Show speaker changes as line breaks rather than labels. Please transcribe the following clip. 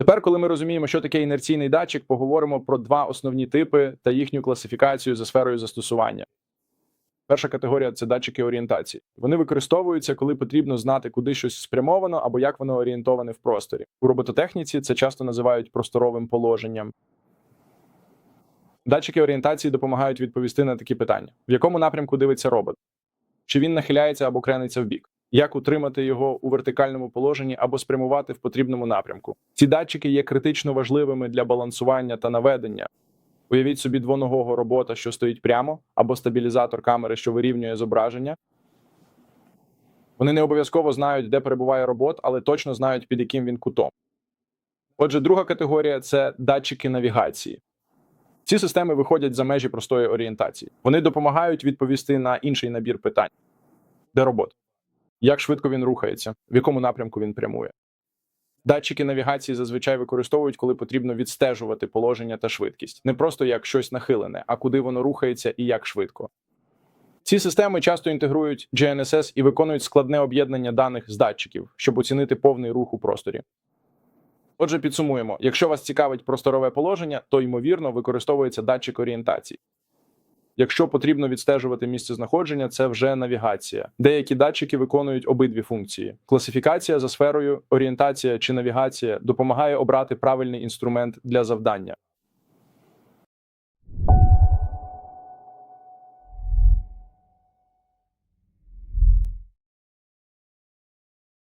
Тепер, коли ми розуміємо, що таке інерційний датчик, поговоримо про два основні типи та їхню класифікацію за сферою застосування. Перша категорія це датчики орієнтації. Вони використовуються, коли потрібно знати, куди щось спрямовано або як воно орієнтоване в просторі. У робототехніці це часто називають просторовим положенням. Датчики орієнтації допомагають відповісти на такі питання: в якому напрямку дивиться робот, чи він нахиляється або крениться вбік, як утримати його у вертикальному положенні або спрямувати в потрібному напрямку. Ці датчики є критично важливими для балансування та наведення. Уявіть собі двоногого робота, що стоїть прямо, або стабілізатор камери, що вирівнює зображення. Вони не обов'язково знають, де перебуває робот, але точно знають, під яким він кутом. Отже, друга категорія це датчики навігації. Ці системи виходять за межі простої орієнтації. Вони допомагають відповісти на інший набір питань: де робот? Як швидко він рухається, в якому напрямку він прямує. Датчики навігації зазвичай використовують, коли потрібно відстежувати положення та швидкість, не просто як щось нахилене, а куди воно рухається і як швидко. Ці системи часто інтегрують GNSS і виконують складне об'єднання даних з датчиків, щоб оцінити повний рух у просторі. Отже, підсумуємо: якщо вас цікавить просторове положення, то ймовірно використовується датчик орієнтації. Якщо потрібно відстежувати місце знаходження, це вже навігація. Деякі датчики виконують обидві функції. Класифікація за сферою, орієнтація чи навігація допомагає обрати правильний інструмент для завдання.